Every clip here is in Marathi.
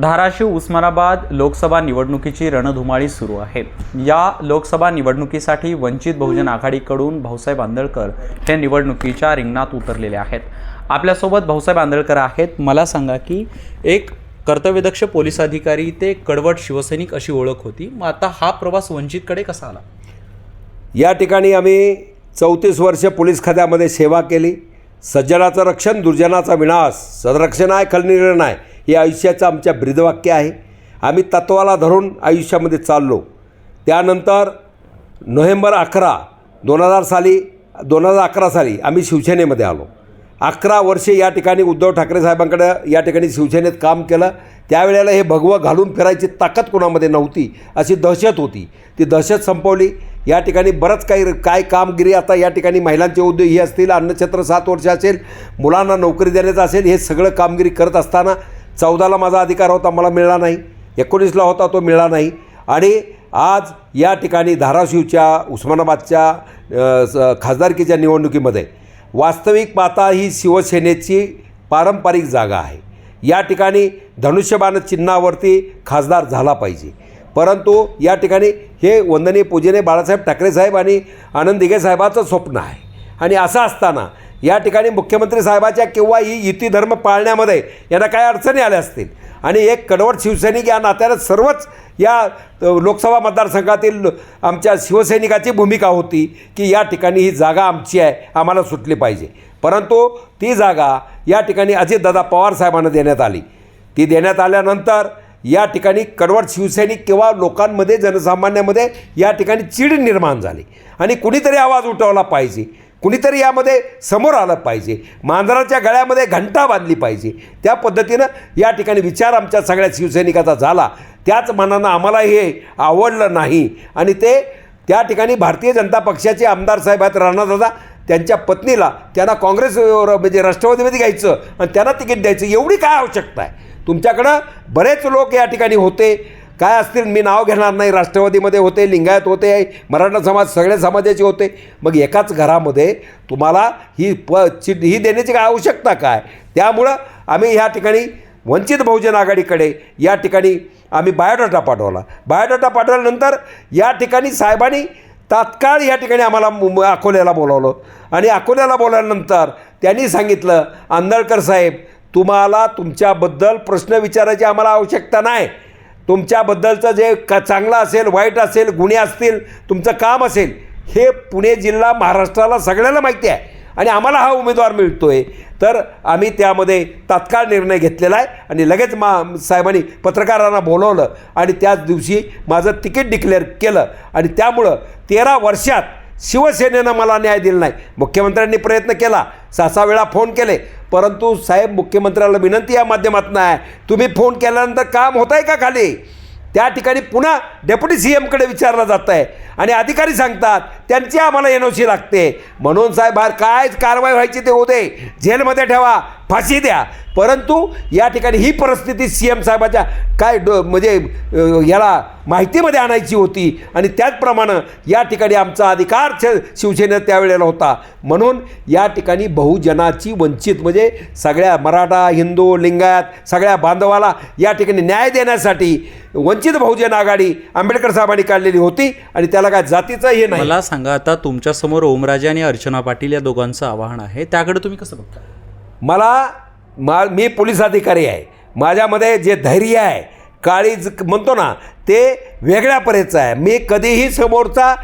धाराशिव उस्मानाबाद लोकसभा निवडणुकीची रणधुमाळी सुरू आहे. या लोकसभा निवडणुकीसाठी वंचित बहुजन आघाडीकडून भाऊसाहेब आंदळकर हे निवडणुकीच्या रिंगणात उतरलेले आहेत. आपल्यासोबत भाऊसाहेब आंदळकर आहेत. मला सांगा की एक कर्तव्यदक्ष पोलीस अधिकारी ते कडवट शिवसैनिक अशी ओळख होती. मग आता हा प्रवास वंचितकडे कसा आला? या ठिकाणी आम्ही चौतीस वर्ष पोलीस खात्यामध्ये सेवा केली. सज्जनाचं रक्षण दुर्जनाचा विनाश सदरक्षण आहे खलनिर्णय आहे. हे आयुष्याचं आमच्या ब्रीदवाक्य आहे. आम्ही तत्वाला धरून आयुष्यामध्ये चाललो. त्यानंतर नोव्हेंबर अकरा दोन हजार साली दोन हजार अकरा साली आम्ही शिवसेनेमध्ये आलो. अकरा वर्षे या ठिकाणी उद्धव ठाकरे साहेबांकडे या ठिकाणी शिवसेनेत काम केलं. त्यावेळेला हे भगवं घालून फिरायची ताकद कोणामध्ये नव्हती अशी दहशत होती. ती दहशत संपवली. या ठिकाणी बरंच काही काय कामगिरी आता या ठिकाणी महिलांचे उद्योग हे असतील अन्नक्षेत्र सात वर्ष असेल मुलांना नोकरी देण्याचं असेल हे सगळं कामगिरी करत असताना चौदाला माझा अधिकार होता मला मिळाला नाही. एकोणीसला होता तो मिळाला नाही. आणि आज या ठिकाणी धाराशिवच्या उस्मानाबादच्या स- खासदारकीच्या निवडणुकीमध्ये वास्तविक पाता ही शिवसेनेची पारंपरिक जागा आहे. या ठिकाणी धनुष्यबाण चिन्हावरती खासदार झाला पाहिजे. परंतु या ठिकाणी हे वंदनीय पूजेने बाळासाहेब ठाकरे साहेब आणि आनंद दिघे साहेबाचं स्वप्न आहे. आणि असं असताना या ठिकाणी मुख्यमंत्री साहेबाच्या किंवा ही युती धर्म पाळण्यामध्ये यांना काय अडचणी आल्या असतील. आणि एक कडवट शिवसैनिक या नात्यानं सर्वच या लोकसभा मतदारसंघातील आमच्या शिवसैनिकाची भूमिका होती की या ठिकाणी ही जागा आमची आहे आम्हाला सुटली पाहिजे. परंतु ती जागा या ठिकाणी अजितदादा पवार साहेबांना देण्यात आली. ती देण्यात आल्यानंतर या ठिकाणी कडवट शिवसैनिक किंवा लोकांमध्ये जनसामान्यामध्ये या ठिकाणी चीड निर्माण झाली. आणि कुणीतरी आवाज उठवला पाहिजे. कुणीतरी यामध्ये समोर आलं पाहिजे. मांजराच्या गळ्यामध्ये घंटा बांधली पाहिजे. त्या पद्धतीनं या ठिकाणी विचार आमच्या सगळ्या शिवसैनिकाचा झाला. त्याच मनानं आम्हाला हे आवडलं नाही. आणि ते त्या ठिकाणी भारतीय जनता पक्षाचे आमदार साहेब आहेत राणादादा. त्यांच्या पत्नीला त्यांना काँग्रेस म्हणजे राष्ट्रवादीमध्ये घ्यायचं आणि त्यांना तिकीट द्यायचं. एवढी काय आवश्यकता आहे? तुमच्याकडं बरेच लोक या ठिकाणी होते. काय असतील? मी नाव घेणार नाही. राष्ट्रवादीमध्ये होते लिंगायत होते मराठा समाज सगळ्या समाजाचे होते. मग एकाच घरामध्ये तुम्हाला ही प चिट ही देण्याची काय आवश्यकता काय? त्यामुळं आम्ही ह्या ठिकाणी वंचित बहुजन आघाडीकडे या ठिकाणी आम्ही बायोडाटा पाठवला. बायोडाटा पाठवल्यानंतर या ठिकाणी साहेबांनी तात्काळ या ठिकाणी आम्हाला मुंब अकोल्याला बोलावलं. आणि अकोल्याला बोलावल्यानंतर त्यांनी सांगितलं आंदळकर साहेब तुम्हाला तुमच्याबद्दल प्रश्न विचारायची आम्हाला आवश्यकता नाही. तुमच्याबद्दलचं जे क चांगलं असेल वाईट असेल गुन्हे असतील तुमचं काम असेल हे पुणे जिल्हा महाराष्ट्राला सगळ्याला माहिती आहे. आणि आम्हाला हा उमेदवार मिळतो आहे तर आम्ही त्यामध्ये तात्काळ निर्णय घेतलेला आहे आणि लगेच मा साहेबांनी पत्रकारांना बोलवलं आणि त्याच दिवशी माझं तिकीट डिक्लेअर केलं. आणि त्यामुळं तेरा वर्षात शिवसेनेनं मला न्याय दिला नाही. मुख्यमंत्र्यांनी प्रयत्न केला. सहा सहा वेळा फोन केले. परंतु साहेब मुख्यमंत्र्याला विनंती या माध्यमातून आहे. तुम्ही फोन केल्यानंतर काम होत आहे का खाली? त्या ठिकाणी पुन्हा डेप्युटी सी एमकडे विचारलं जात आहे आणि अधिकारी सांगतात त्यांची आम्हाला एन ओ सी लागते. म्हणून साहेब काय कारवाई व्हायची ते होते जेलमध्ये ठेवा फाशी द्या. परंतु या ठिकाणी ही परिस्थिती सी एम साहेबाच्या काय ड म्हणजे याला माहितीमध्ये आणायची होती. आणि त्याचप्रमाणे या ठिकाणी आमचा अधिकार छ शिवसेनेत त्यावेळेला होता. म्हणून या ठिकाणी बहुजनाची वंचित म्हणजे सगळ्या मराठा हिंदू लिंगायत सगळ्या बांधवाला या ठिकाणी न्याय देण्यासाठी वंचित बहुजन आघाडी आंबेडकर साहेबांनी काढलेली होती. आणि त्याला काय जातीचं हे नाही? मला सांगा आता तुमच्यासमोर ओमराजे आणि अर्चना पाटील या दोघांचं आव्हान आहे. त्याकडे तुम्ही कसं बघता? मला मा मी पोलीस अधिकारी आहे. माझ्यामध्ये जे धैर्य आहे काळीज म्हणतो ना ते वेगळ्या परीचं आहे. मी कधीही समोरचा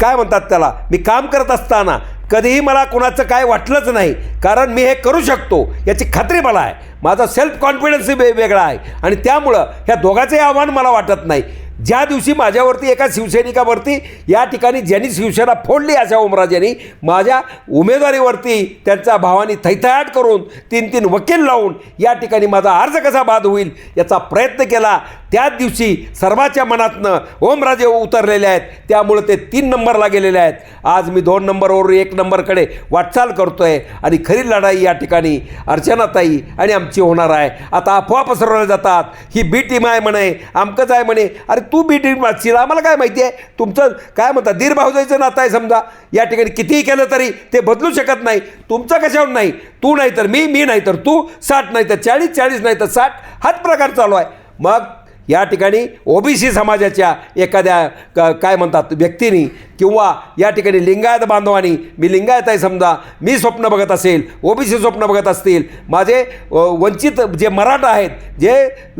काय म्हणतात त्याला मी काम करत असताना कधीही मला कुणाचं काय वाटलंच नाही. कारण मी हे करू शकतो याची खात्री मला आहे. माझा सेल्फ कॉन्फिडन्सही वेगळा आहे. आणि त्यामुळं ह्या दोघांचंही आव्हान मला वाटत नाही. ज्या दिवशी माझ्यावरती एका शिवसैनिकावरती या ठिकाणी ज्यांनी शिवसेना फोडली अशा उमराजांनी माझ्या उमेदवारीवरती त्यांचा भावानी थैथयाट करून तीन तीन वकील लावून या ठिकाणी माझा अर्ज कसा बाद होईल याचा प्रयत्न केला. त्याच दिवशी सर्वाच्या मनातनं ओमराजे उतरलेले आहेत. त्यामुळं ते तीन नंबरला गेलेले आहेत. आज मी दोन नंबरवर एक नंबरकडे वाटचाल करतो आहे आणि खरी लढाई या ठिकाणी अर्चनाताई आणि आमची होणार आहे. आता अफवा पसरवल्या जातात. ही बी टीम आहे म्हणे आमकंच आहे म्हणे. अरे तू बी टीम वाचशील आम्हाला काय माहिती आहे? तुमचं काय म्हणतात दीर भाऊजाईचं नातं आहे समजा. या ठिकाणी कितीही केलं तरी ते बदलू शकत नाही. तुमचं कशावर नाही? तू नाही तर मी मी नाही तर तू साठ नाही तर चाळीस चाळीस नाही तर साठ. हाच प्रकार चालू आहे. मग या ठिकाणी ओबीसी समाजाच्या एखाद्या क काय म्हणतात व्यक्तीने किंवा या ठिकाणी लिंगायत बांधवानी मी लिंगायत आहे समजा मी स्वप्न बघत असेल ओबीसी स्वप्न बघत असतील माझे वंचित जे मराठा आहेत जे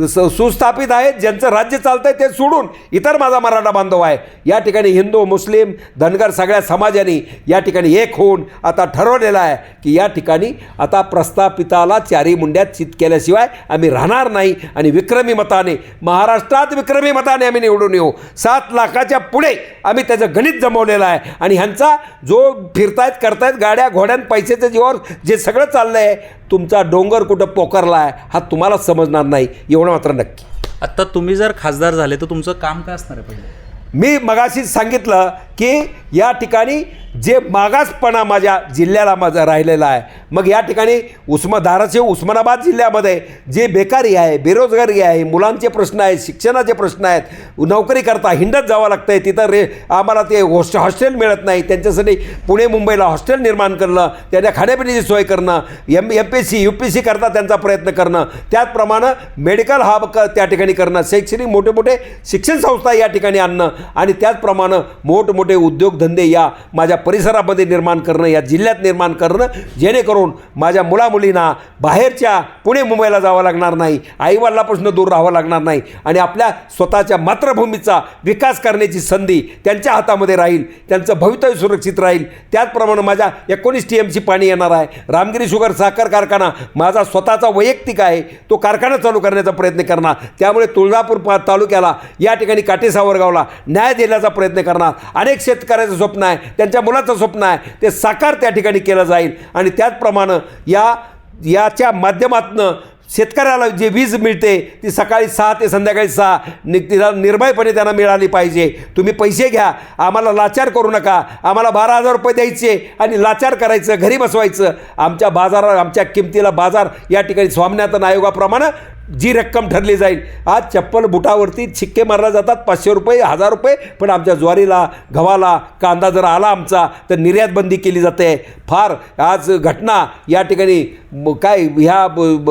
स सुस्थापित आहेत ज्यांचं राज्य चालतं आहे ते सोडून इतर माझा मराठा बांधव आहे. या ठिकाणी हिंदू मुस्लिम धनगर सगळ्या समाजाने या ठिकाणी एक होऊन आता ठरवलेलं आहे की या ठिकाणी आता प्रस्थापिताला चारी मुंड्यात चित केल्याशिवाय आम्ही राहणार नाही आणि विक्रमी मताने महाराष्ट्रात विक्रमी मताने आम्ही निवडून येऊ. सात लाखाच्या पुढे आम्ही त्याचं गणित जमवलेलं आहे. आणि ह्यांचा जो फिरतायत करतायत गाड्या घोड्यां पैशाच्या जीवावर जे सगळं चाललं आहे तुमचा डोंगर कुठं पोकारला आहे हा तुम्हालाच समजणार नाही. एवढं मात्र नक्की. आता तुम्ही जर खासदार झाले तर तुमचं काम काय असणार आहे पहिले? मी मगाशीच सांगितलं की या ठिकाणी जे मागासपणा माझ्या जिल्ह्याला माझा राहिलेला आहे मग या ठिकाणी उस्मा धाराशिव उस्मानाबाद जिल्ह्यामध्ये जे बेकारी आहे बेरोजगारी आहे मुलांचे प्रश्न आहेत शिक्षणाचे प्रश्न आहेत नोकरी करता हिंडत जावं लागतं आहे तिथं रे आम्हाला ते हॉस्ट हॉस्टेल मिळत नाही त्यांच्यासाठी पुणे मुंबईला हॉस्टेल निर्माण करणं त्यांच्या खाण्यापिण्याची सोय करणं M M P S C U P C करता त्यांचा प्रयत्न करणं त्याचप्रमाणे मेडिकल हब क त्या ठिकाणी करणं शैक्षणिक मोठे मोठे शिक्षण संस्था या ठिकाणी आणणं आणि त्याचप्रमाणे मोठमोठे उद्योगधंदे या माझ्या परिसरामध्ये निर्माण करणं या जिल्ह्यात निर्माण करणं जेणेकरून माझ्या मुलामुलींना बाहेरच्या पुणे मुंबईला जावं लागणार नाही आईवडिलापासून दूर राहावं लागणार नाही आणि आपल्या स्वतःच्या मातृभूमीचा विकास करण्याची संधी त्यांच्या हातामध्ये राहील त्यांचं भवितव्य सुरक्षित राहील. त्याचप्रमाणे माझ्या एकोणीस टी एमची पाणी येणार आहे. रामगिरी शुगर साखर कारखाना माझा स्वतःचा वैयक्तिक आहे. तो कारखाना चालू करण्याचा प्रयत्न करणार. त्यामुळे तुळजापूर तालुक्याला या ठिकाणी काटेसावरगावला न्याय देण्याचा प्रयत्न करणार. अनेक शेतकऱ्याचं स्वप्न आहे त्यांच्या मुलाचं स्वप्न आहे ते साकार त्या ठिकाणी केलं जाईल. आणि त्याचप्रमाणे या याच्या माध्यमातनं शेतकऱ्याला जे वीज मिळते ती सकाळी सहा ते संध्याकाळी सहा नि तिला निर्भयपणे त्यांना मिळाली पाहिजे. तुम्ही पैसे घ्या आम्हाला लाचार करू नका आम्हाला बारा हजार रुपये द्यायचे आणि लाचार करायचं घरी बसवायचं. आमच्या बाजारा आमच्या किमतीला बाजार या ठिकाणी स्वामिनाथन आयोगाप्रमाणे जी रक्कम ठरली जाईल. आज चप्पल बुटावरती छिक्के मारल्या जातात पाचशे रुपये हजार रुपये पण आमच्या ज्वारीला गव्हाला कांदा जर आला आमचा तर निर्यातबंदी केली जाते. फार आज घटना या ठिकाणी काय ह्या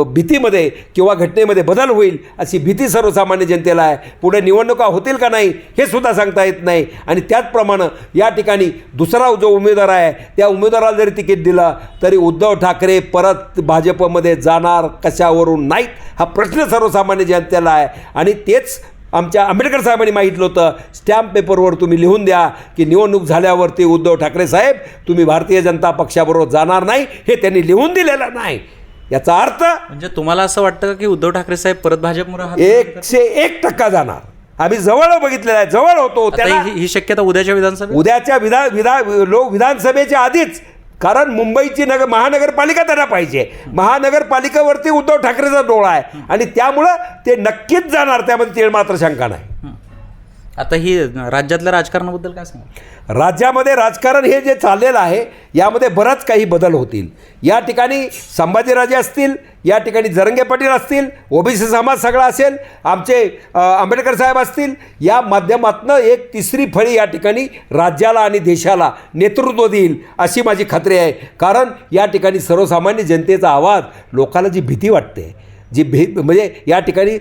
भीतीमध्ये किंवा घटनेमध्ये बदल होईल अशी भीती सर्वसामान्य जनतेला आहे. पुढे निवडणुका होतील का नाही हे सुद्धा सांगता येत नाही. आणि त्याचप्रमाणे या ठिकाणी दुसरा जो उमेदवार आहे त्या उमेदवाराला जरी तिकीट दिलं तरी उद्धव ठाकरे परत भाजपमध्ये जाणार कशावरून नाहीत. हा प्र प्रश्न सर्वसामान्य जनतेला आहे. आणि तेच आमच्या आंबेडकर साहेबांनी मागितलं होतं. स्टॅम्प पेपरवर तुम्ही लिहून द्या की निवडणूक झाल्यावरती उद्धव ठाकरे साहेब तुम्ही भारतीय जनता पक्षाबरोबर जाणार नाही हे त्यांनी लिहून दिलेलं नाही. याचा अर्थ म्हणजे तुम्हाला असं वाटतं का उद्धव ठाकरे साहेब परत भाजपमुळे हात- एकशे एक टक्का जाणार. आम्ही जवळ बघितलेलं आहे जवळ होतो. त्याला ही ही शक्यता उद्याच्या विधानसभेत? उद्याच्या विधान विधान लोक विधानसभेच्या आधीच कारण मुंबईची नगर महानगरपालिका त्यांना पाहिजे. महानगरपालिकेवरती उद्धव ठाकरेचा डोळा आहे. आणि त्यामुळं ते नक्कीच जाणार त्यामध्ये तीळ मात्र शंका नाही. आता ही राज्यातल्या राजकारणाबद्दल काय सांगा राज्यामध्ये राजकारण हे जे चाललेलं आहे यामध्ये बराच काही बदल होतील. या ठिकाणी संभाजीराजे असतील या ठिकाणी जरंगे पाटील असतील ओबीसी समाज सगळा असेल आमचे आंबेडकर साहेब असतील या माध्यमातनं एक तिसरी फळी या ठिकाणी राज्याला आणि देशाला नेतृत्व देईल अशी माझी खात्री आहे. कारण या ठिकाणी सर्वसामान्य जनतेचा आवाज लोकांना जी भीती वाटते जी भी म्हणजे या ठिकाणी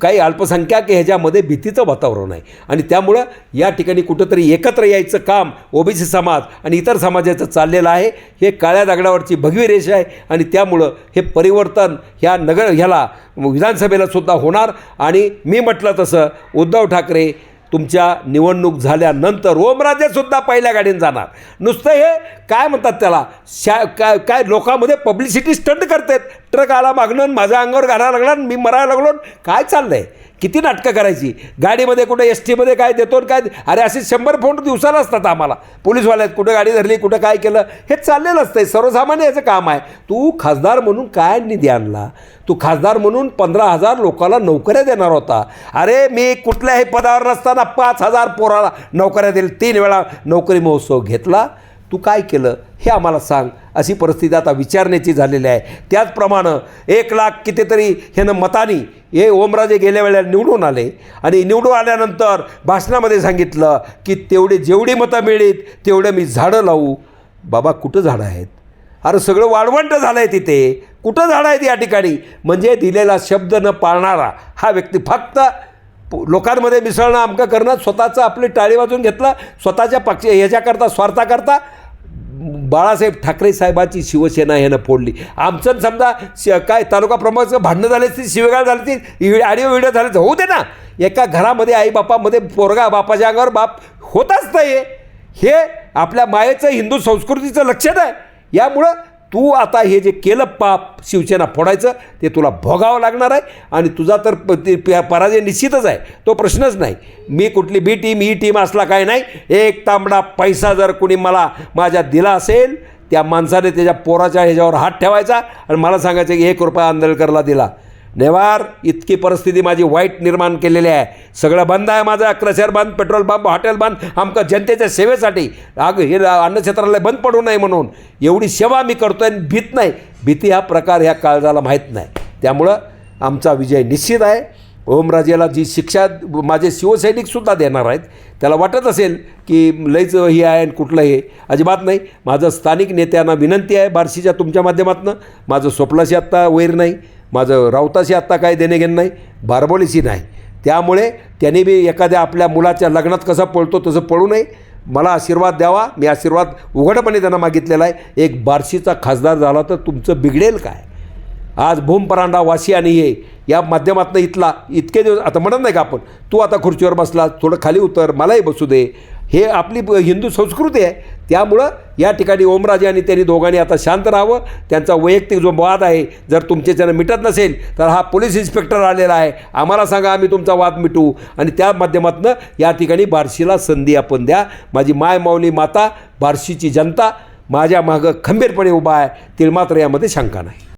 काही अल्पसंख्याक ह्याच्यामध्ये भीतीचं वातावरण आहे. आणि त्यामुळं या ठिकाणी कुठंतरी एकत्र यायचं काम ओबीसी समाज आणि इतर समाजाचं चाललेलं आहे. हे काळ्या दगडावरची भगवी रेषा आहे आणि त्यामुळं हे परिवर्तन ह्या नगर ह्याला विधानसभेला सुद्धा होणार. आणि मी म्हटलं तसं उद्धव ठाकरे तुमच्या निवडणूक झाल्यानंतर ओमराजेसुद्धा पहिल्या गाडीने जाणार. नुसतं हे काय म्हणतात त्याला? शा काय काय लोकांमध्ये पब्लिसिटी स्टंट करतात. ट्रक आला मागणं माझ्या अंगावर घालायला लागला मी मरायला लागलो काय चाललं आहे किती नाटकं करायची? गाडीमध्ये कुठं एस टीमध्ये काय देतो काय अरे असे शंभर फोन दिवसाला असतात आम्हाला. पोलीसवाल्यात कुठं गाडी धरली कुठं काय केलं हे चाललेलं असतं सर्वसामान्य याचं काम आहे. तू खासदार म्हणून काय निधी आणला? तू खासदार म्हणून पंधरा हजार लोकांना नोकऱ्या देणार होता. अरे मी कुठल्याही पदावर नसताना पाच हजार पोराला नोकऱ्या दिल्या. तीन वेळा नोकरी महोत्सव घेतला. तू काय केलं हे आम्हाला सांग. अशी परिस्थिती आता विचारण्याची झालेली आहे. त्याचप्रमाणे एक लाख कितीतरी ह्यानं मतानी हे ओमराजे गेल्या वेळेला निवडून आले. आणि निवडून आल्यानंतर भाषणामध्ये सांगितलं की तेवढे जेवढी मतं मिळीत तेवढे मी झाडं लावू. बाबा कुठं झाडं आहेत? अरे सगळं वाळवंट झालं आहे तिथे. कुठं झाडं आहेत या ठिकाणी? म्हणजे दिलेला शब्द न पाळणारा हा व्यक्ती फक्त लोकांमध्ये मिसळणं अमकं करणं स्वतःचं आपली टाळी वाजून घेतलं स्वतःच्या पक्ष ह्याच्याकरता स्वार्थाकरता बाळासाहेब ठाकरे साहेबांची शिवसेना ह्यानं फोडली. आमचं समजा श काय तालुका प्रमुखाचं भांडणं झाले असतील शिवगाळ झाली असतील ऑडिओ व्हिडिओ झाले होऊ दे ना. एका घरामध्ये आई बापामध्ये पोरगा बापाच्या अंगावर बाप होताच नाही हे आपल्या मायेचं हिंदू संस्कृतीचं लक्षण आहे. यामुळं तू आता हे जे केलं पाप शिवसेना फोडायचं ते तुला भोगावं लागणार आहे आणि तुझा तर प- ते पराजय निश्चितच आहे. तो प्रश्नच नाही. मी कुठली बी टीम ई टीम असला काय नाही. एक तांबडा पैसा जर कुणी मला माझ्या दिला असेल त्या माणसाने त्याच्या पोराच्या ह्याच्यावर हात ठेवायचा आणि मला सांगायचं की एक रुपया आंदोलकरला दिला. नेवार इतकी परिस्थिती माझी वाईट निर्माण केलेली आहे. सगळं बंद आहे माझं क्रशर बंद पेट्रोल पंप हॉटेल बंद आमका जनतेच्या सेवेसाठी. आग हे अन्नक्षेत्राला बंद पडू नये म्हणून. एवढी सेवा मी करतो आणि भीत नाही. भीती हा प्रकार ह्या काळजाला माहीत नाही. त्यामुळं आमचा विजय निश्चित आहे. ओमराजेला जी शिक्षा माझे शिवसैनिकसुद्धा देणार आहेत. त्याला वाटत असेल की लयच हे आहे आणि कुठलं हे अजिबात नाही. माझं स्थानिक नेत्यांना विनंती आहे. बार्शीच्या तुमच्या माध्यमातून. माझं स्वप्नाशी आत्ता वैर नाही. माझं राऊताशी आत्ता काय देणे घेणं नाही बारबोलीशी नाही. त्यामुळे त्यांनी बी एखाद्या आपल्या मुलाच्या लग्नात कसं पळतो तसं पळू नये. मला आशीर्वाद द्यावा. मी आशीर्वाद उघडपणे त्यांना मागितलेला आहे. एक बार्शीचा खासदार झाला तर तुमचं बिघडेल काय? आज भूमपरांडा वाशी आणि ये या माध्यमातनं इथला इतके दिवस आता म्हणत नाही का आपण तू आता खुर्चीवर बसला थोडं खाली उतर मलाही बसू दे. हे आपली ब- हिंदू संस्कृती आहे. त्यामुळं या ठिकाणी ओमराजे आणि त्यांनी दोघांनी आता शांत राहावं. त्यांचा वैयक्तिक जो वाद आहे जर तुमच्याच्यानं मिटत नसेल तर हा पोलीस इन्स्पेक्टर आलेला आहे. आम्हाला सांगा आम्ही तुमचा वाद मिटू आणि त्या माध्यमातनं या ठिकाणी बार्शीला संधी आपण द्या. माझी माय माऊली माता बार्शीची जनता माझ्या मागं खंबीरपणे उभा आहे. तिळ मात्र यामध्ये शंका नाही.